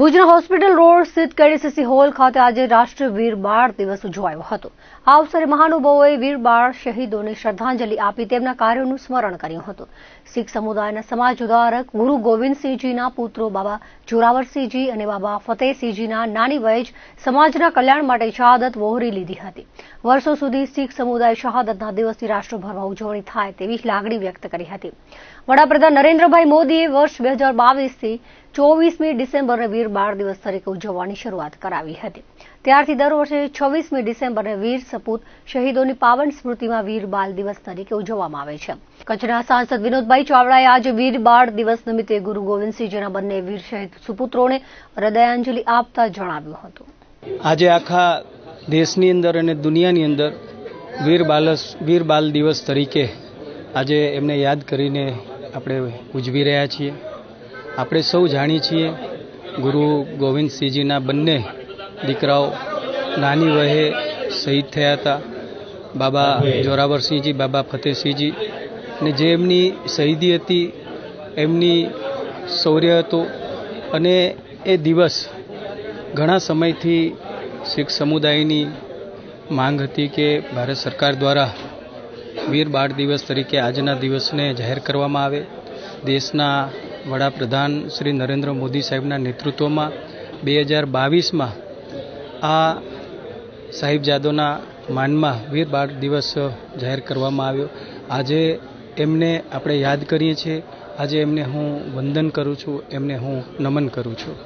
ભુજના hospital road સ્થિત KDCC hall ખાતે આજે રાષ્ટ્રીય વીર બાળ દિવસ ઉજવાયો હતો. આ અવસરે મહાનુભાવોએ વીર બાળ શહીદોને શ્રદ્ધાંજલિ આપી તેમના કાર્યોનું સ્મરણ કર્યું હતું. શીખ સમુદાયના સમાજ ઉદારક ગુરુ ગોવિંદસિંહજીના પુત્રો બાબા જોરાવરસિંહજી અને બાબા ફતેહસિંહજીના નાની વયે જ સમાજના કલ્યાણ માટે શહાદત વહોરી લીધી હતી. વર્ષો સુધી શીખ સમુદાય શહાદતના દિવસની રાષ્ટ્રભરમાં ઉજવણી થાય તેવી લાગણી વ્યક્ત કરી હતી. વડાપ્રધાન નરેન્દ્રભાઈ મોદીએ વર્ષ બે હજાર બાવીસથી ચોવીસમી ડિસેમ્બરને વીર બાળ દિવસ તરીકે ઉજવવાની શરૂઆત કરાવી હતી. ત્યારથી દર વર્ષે છવ્વીસમી ડિસેમ્બરને વીર સપૂત શહીદોની પાવન સ્મૃતિમાં વીર બાળ દિવસ તરીકે ઉજવવામાં આવે છે. કચ્છના સાંસદ વિનોદભાઈ ચાવડાએ આજે વીર બાળ દિવસ નિમિત્તે ગુરુ ગોવિંદસિંહજીના બંને વીર શહીદ સુપુત્રોને હૃદયાંજલિ આપતા જણાવ્યું હતું. આજે આખા દેશની અંદર અને દુનિયાની અંદર વીર બાલસ વીર બાલ દિવસ તરીકે આજે એમને યાદ કરીને આપણે ઉજવી રહ્યા છીએ. આપણે સૌ જાણીએ છીએ ગુરુ ગોવિંદસિંહજીના બંને દીકરાઓ નાની વયે શહીદ થયા હતા. બાબા જોરાવરસિંહજી બાબા ફતેહસિંહજી અને જે એમની શહીદી હતી, એમની શૌર્ય હતું અને એ દિવસ ઘણા સમયથી શીખ સમુદાયની માંગ હતી કે ભારત સરકાર દ્વારા વીર બાળ દિવસ તરીકે આજના દિવસને જાહેર કરવામાં આવે. દેશના વડાપ્રધાન શ્રી નરેન્દ્ર મોદી સાહેબના નેતૃત્વમાં બે હજાર બાવીસમાં આ સાહિબજાદોના માનમાં વીર બાળ દિવસ જાહેર કરવામાં આવ્યો. આજે એમને આપણે યાદ કરીએ છીએ. આજે એમને હું વંદન કરું છું. એમને હું નમન કરું છું.